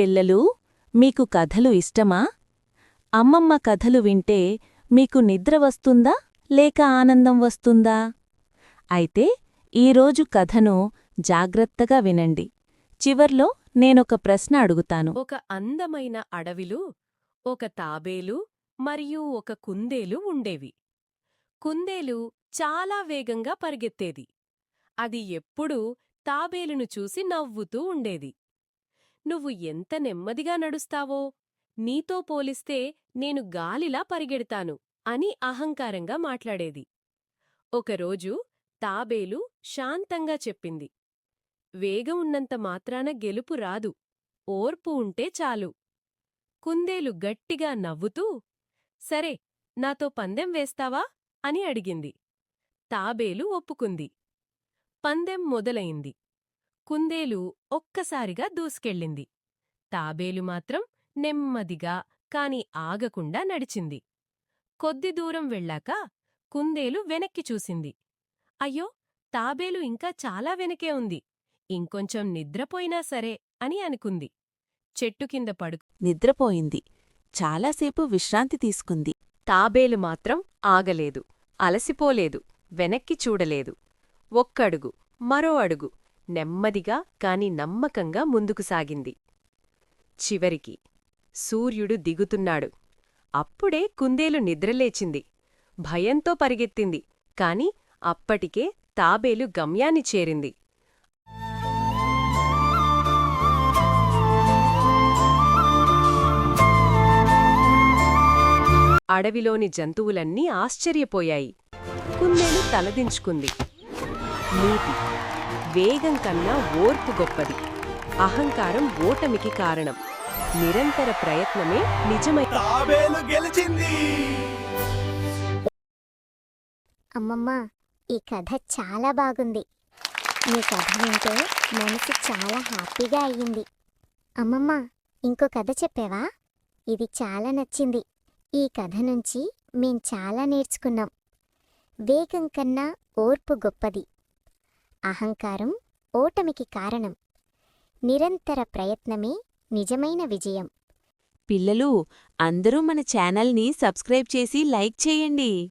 పిల్లలు మీకు కథలు ఇష్టమా? అమ్మమ్మ కథలు వింటే మీకు నిద్ర వస్తుందా? లేక ఆనందం వస్తుందా? అయితే ఈరోజు కథను జాగ్రత్తగా వినండి. చివర్లో నేనొక ప్రశ్న అడుగుతాను. ఒక అందమైన అడవిలో ఒక తాబేలు మరియు ఒక కుందేలు ఉండేవి. కుందేలు చాలా వేగంగా పరిగెత్తేది. అది ఎప్పుడూ తాబేలును చూసి నవ్వుతూ ఉండేది. నువ్వు ఎంత నెమ్మదిగా నడుస్తావో. నీతో పోలిస్తే నేను గాలిలా పరిగెడతాను అని అహంకారంగా మాట్లాడేది. ఒకరోజు తాబేలు శాంతంగా చెప్పింది. వేగం ఉన్నంత మాత్రాన గెలుపు రాదు. ఓర్పు ఉంటే చాలు. కుందేలు గట్టిగా నవ్వుతూ సరే నాతో పందెం వేస్తావా? అని అడిగింది. తాబేలు ఒప్పుకుంది. పందెం మొదలయింది కుందేలు ఒక్కసారిగా దూసుకెళ్ళింది. తాబేలు మాత్రం నెమ్మదిగా కాని ఆగకుండా నడిచింది. కొద్ది దూరం వెళ్ళాక కుందేలు వెనక్కి చూసింది. అయ్యో! తాబేలు ఇంకా చాలా వెనకే ఉంది. ఇంకొంచెం నిద్రపోయినా సరే అని అనుకుంది. చెట్టు కింద పడు నిద్రపోయింది. చాలాసేపు విశ్రాంతి తీసుకుంది. తాబేలు మాత్రం ఆగలేదు. అలసిపోలేదు. వెనక్కి చూడలేదు. ఒక్కడుగు మరో అడుగు నెమ్మదిగా కాని నమ్మకంగా ముందుకు సాగింది. చివరికి సూర్యుడు దిగుతున్నాడు. అప్పుడే కుందేలు నిద్రలేచింది. భయంతో పరిగెత్తింది. కాని అప్పటికే తాబేలు గమ్యాన్ని చేరింది. అడవిలోని జంతువులన్నీ ఆశ్చర్యపోయాయి. కుందేలు తలదించుకుంది. నీతి వేగం కన్నా ఓర్పు గొప్పది. అహంకారం ఓటమికి కారణం. నిరంతర ప్రయత్నమే నిజమై అమ్మమ్మ ఈ కథ చాలా బాగుంది. మీ కథ వింటే మనసు చాలా హ్యాపీగా అయ్యింది. అమ్మమ్మ ఇంకో కథ చెప్పావా? ఇది చాలా నచ్చింది. ఈ కథ నుంచి మేం చాలా నేర్చుకున్నాం. వేగం కన్నా ఓర్పు గొప్పది. అహంకారం ఓటమికి కారణం. నిరంతర ప్రయత్నమే నిజమైన విజయం. పిల్లలు అందరూ మన ఛానల్ని సబ్స్క్రైబ్ చేసి లైక్ చేయండి.